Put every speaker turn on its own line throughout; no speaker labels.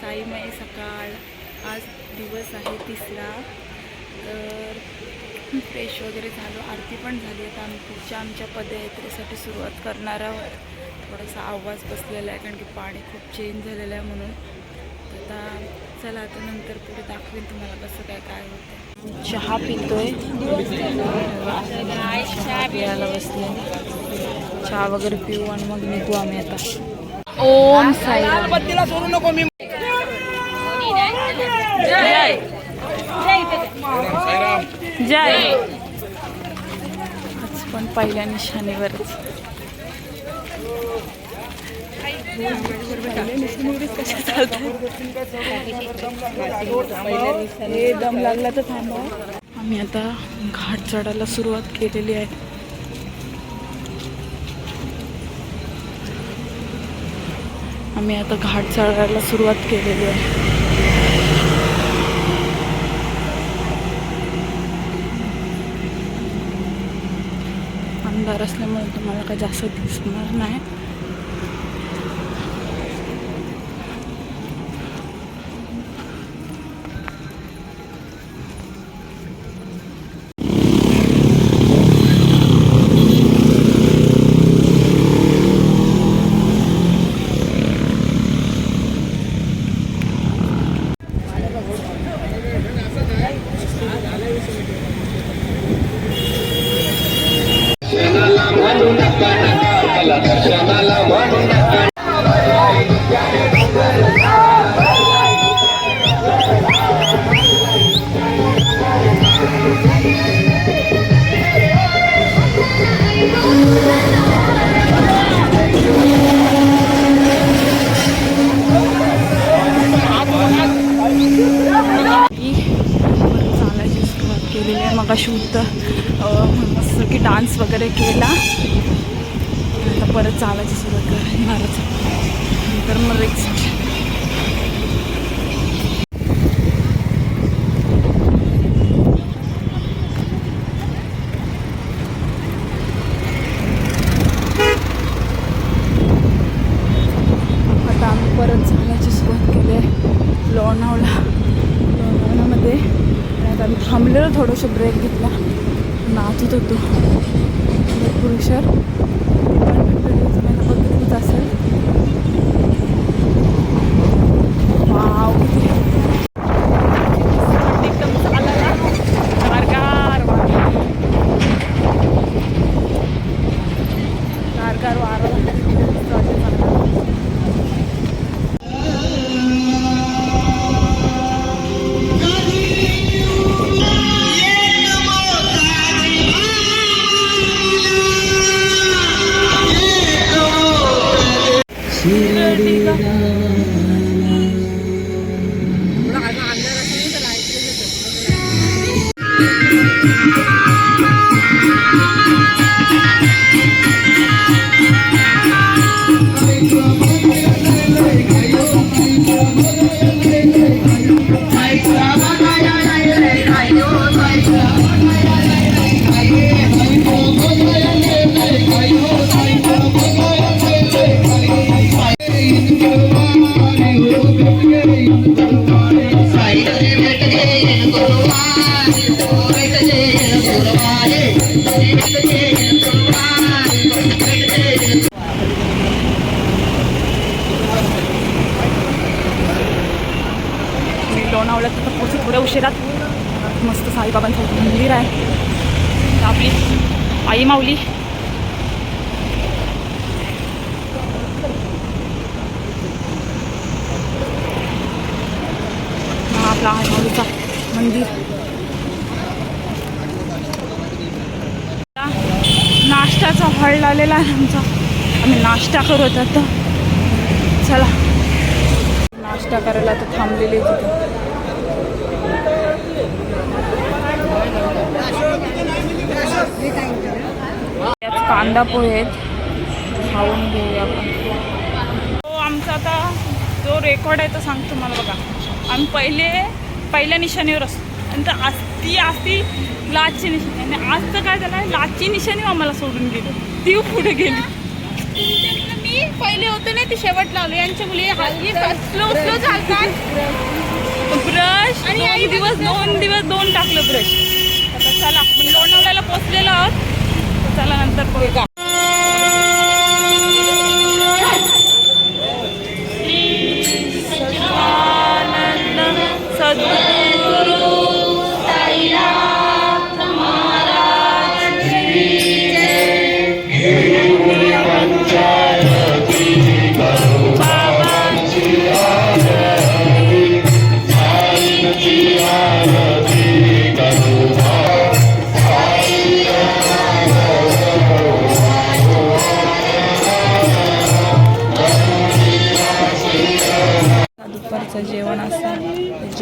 साईमय सकाळ. आज दिवस आहे तिसरा. तर फ्रेश वगैरे झालो. आरती पण झाली. आता आम्ही पुढच्या आमच्या पदयात्रेसाठी सुरुवात करणार आहोत. थोडासा आवाज बसलेला आहे कारण की पाणी खूप चेंज झालेलं आहे म्हणून. आता चला आता नंतर पुढे दाखवेन तुम्हाला कसं काय काय होतं चहा पितोय. चहा प्यायला बसले. चहा वगैरे पिऊ आणि मग निघू आम्ही आता. ओम साई
सोडू नको मी.
जय. आज पण पहिल्या निशाणीवरच. दम लागला तर थांबा. आम्ही आता घाट चढायला सुरुवात केलेली आहे. आम्ही आता घाट चढायला सुरुवात केलेली आहे. अंधार असल्यामुळे तुम्हाला काही जास्त दिसणार नाही.
नका क्षणाला म्हणू
मग शुद्ध मस्त की डान्स वगैरे केला. परत चालायची सुरुवात करणारच तर मग रेक्स्ट आता आम्ही परत चालायची सुरुवात केली आहे. लोणावळा. लोणावळ्यामध्ये. आता आम्ही थांबलेलो थोडंसं ब्रेक घेतला. नाचत होतो. भरपूर เนาะหลายวันแล้วไม่เป็นไรไม่เป็น लोणावळ्यात तर पोचू थोड्या उशिरात मस्त साईबाबांचं मंदिर आहे. तर आपली आई माऊली. हा आपला आई माऊलीचा मंदिर. नाश्त्याचा हॉल लावलेला आहे आमचा. आम्ही नाश्ता करत आता. चला. नाश्ता करायला तर थांबलेले तिथे यात कांदा पोहे खाऊन घेऊया आपण. तो आमचा आता जो रेकॉर्ड आहे तो सांगतो मला बघा. आम्ही पहिले पहिल्या निशाणीवर असतो. नंतर आज ती असती लाचची निशाणी. आणि आज तर काय झालं लाचची निशाणी आम्हाला सोडून गेली. ती पुढे गेली. आणि पहिले होते ना ते शेवट लावले. यांच्या मुली हल्ली स्लो स्लो चालतात. ब्रश आणि आई दिवस दोन दिवस दोन टाकलं ब्रश. चला आपण लोणावळ्याला पोचलेलो आहोत. तर चला नंतर बघू.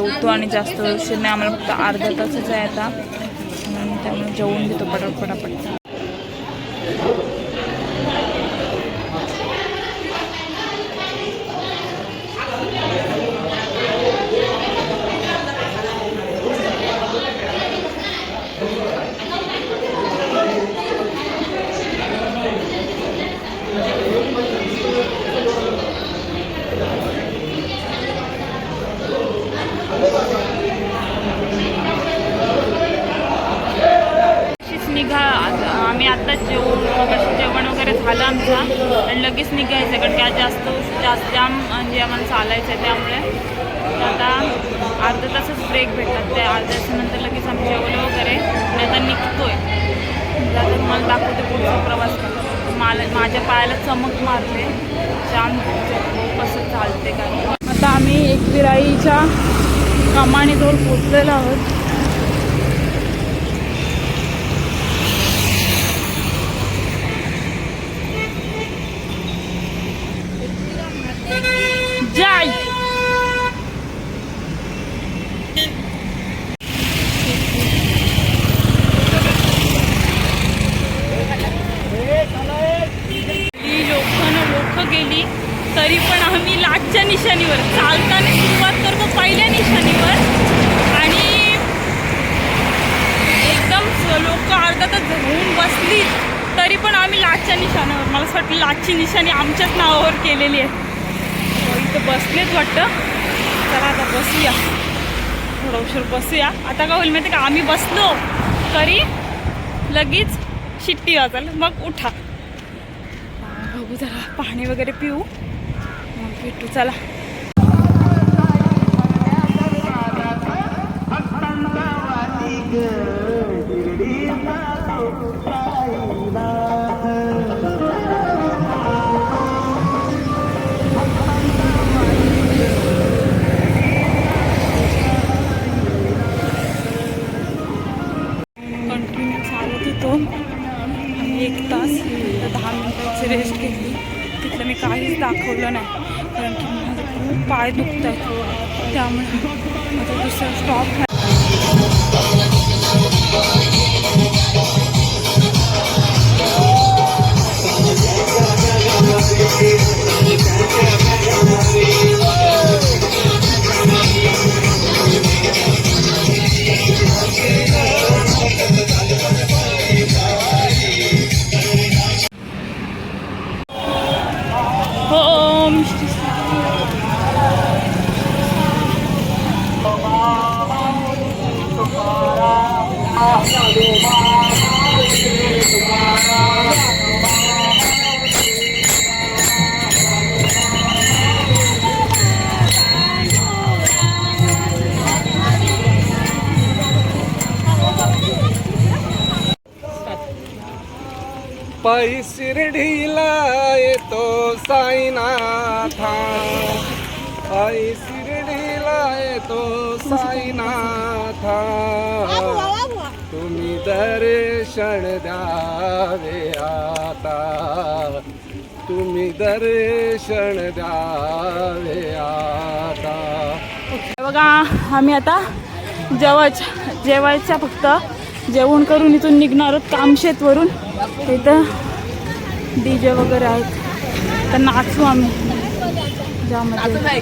जेवतो आणि जास्त उशीर नाही. आम्हाला फक्त अर्धा तासच आहे आता. म्हणून त्यामुळे जेवून घेतो पटापट पटापट अशीच निघा आता आम्ही आता जेवण मगाशी जेवण वगैरे झालं आमचं आणि लगेच निघायचं आज जास्त जास्त जाम म्हणजे आम्हाला चालायचं आहे त्यामुळे. आता अर्धा तासच ब्रेक भेटतात. त्या अर्ध्या तासानंतर लगेच आम्ही जेवलो वगैरे मी आता निघतोय. आता तुम्हाला दाखवते पुढचा प्रवास मला माझ्या पायाला चमक मारते. जाम कसं चालते काय. आता आम्ही एक एकविराईच्या कमानीजवळ पोचलेलो आहोत जय लोकांना लोक गेली तरी पण आम्ही लाटच्या निशाणीवर चालताना सुरुवात करतो पहिल्या निशाणीवर आणि एकदम लोक अर्धा तास होऊन बसली तरी पण आम्ही लाटच्या निशाण्यावर आजची निशाणी आमच्याच नावावर केलेली आहे. हो, इथं बसलेच वाटतं. चला आता बसूया. थोडं उशीर बसूया. आता काय होईल माहिती का? आम्ही बसलो तरी लगेच शिट्टी वाजाल. मग उठा. बघू जरा पाणी वगैरे पिऊ. मग भेटू चला. आणि एक तास दहा मिनटाची रेस्ट घेतली. तिथलं मी काहीच दाखवलं नाही. कारण की माझे खूप पाय दुखत आहेत त्यामुळे आता दुसरा स्टॉप ओम
पायी शिर्डीला येतो साईनाथा. आई शिर्डीला येतो साईनाथा. तुम्ही दर्शन द्यावे आता. तुम्ही दर्शन द्यावे आता.
बघा आम्ही आता जेवायच्या जेवायच्या फक्त. जेवण करून इथून निघणार आहोत कामशेतवरून. इथं डी जे वगैरे आहेत. तर नाचू आम्ही. ज्यामध्ये. आम्ही असं ते.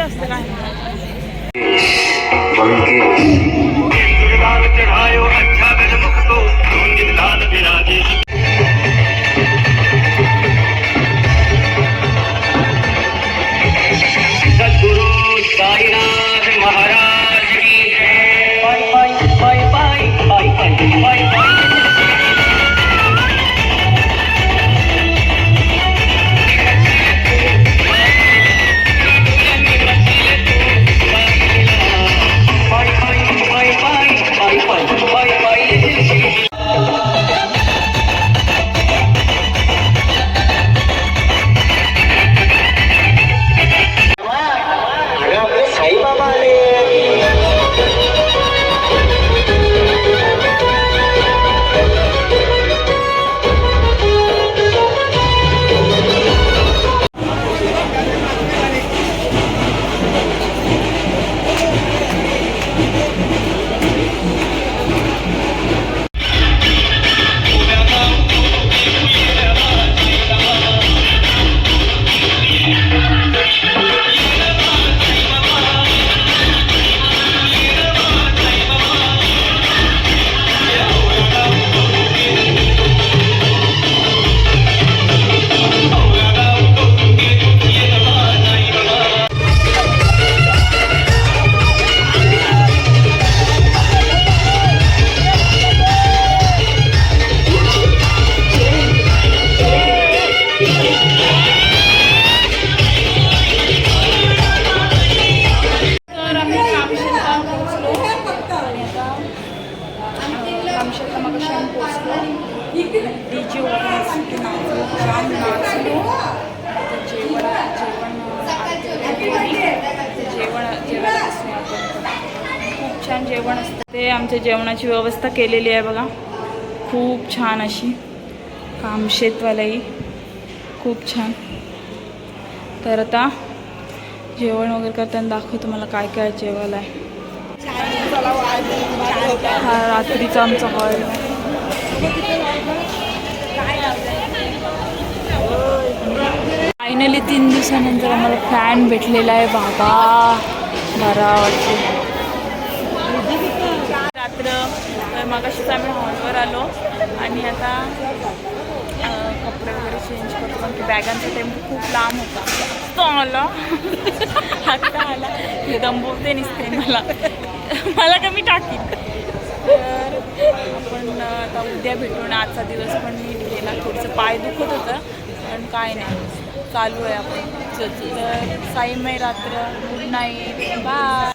असतं काय
जेवण असतं. ते
आमच्या जेवणाची व्यवस्था केलेली आहे बघा. खूप छान अशी. कामशेतवालाही खूप छान. तर आता जेवण वगैरे करताना दाखवतो मला काय काय जेवायला आहे. हा रात्रीचा आमचा हॉल. फायनली तीन दिवसानंतर आम्हाला फॅन भेटलेला आहे. बाबा बरा वाटते रात्र तर आम्ही हॉलवर आलो आणि आता कपडे वगैरे चेंज करतो. कारण की बॅगांचा टेम्पो खूप लांब होता. तो आला. आत्ता आला. हे दंबवते निसते मला. मला कमी टाकील तर आपण आता उद्या भेटून आजचा दिवस पण नीट गेला थोडंसं पाय दुखत होतं पण काय नाही. चालू आहे आपण तर साईमय रात्र. Good night bye